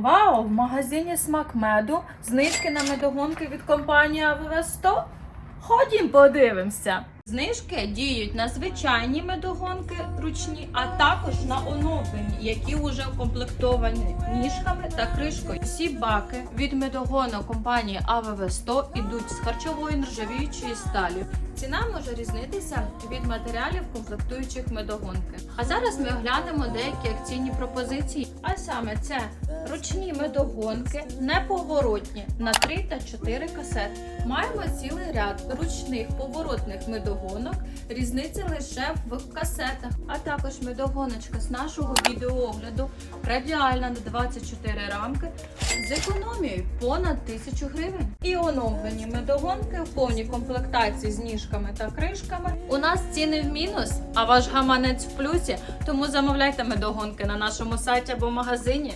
Вау! В магазині смак меду знижки на медогонки від компанії АВВ 100. Ходім подивимося. Знижки діють на звичайні медогонки ручні, а також на оновлені, які вже укомплектовані ніжками та кришкою. Всі баки від медогону компанії АВВ 100 ідуть з харчової нержавіючої сталі. Ціна може різнитися від матеріалів комплектуючих медогонки. А зараз ми оглянемо деякі акційні пропозиції. А саме це ручні медогонки, неповоротні на 3 та 4 касети. Маємо цілий ряд ручних поворотних медогонок, різниця лише в касетах, а також медогоночка з нашого відеоогляду, радіальна на 24 рамки з економією понад 1000 гривень. І оновлені медогонки в повній комплектації з ніжками та кришками. У нас ціни в мінус, а ваш гаманець в плюсі, тому замовляйте медогонки на нашому сайті або магазині.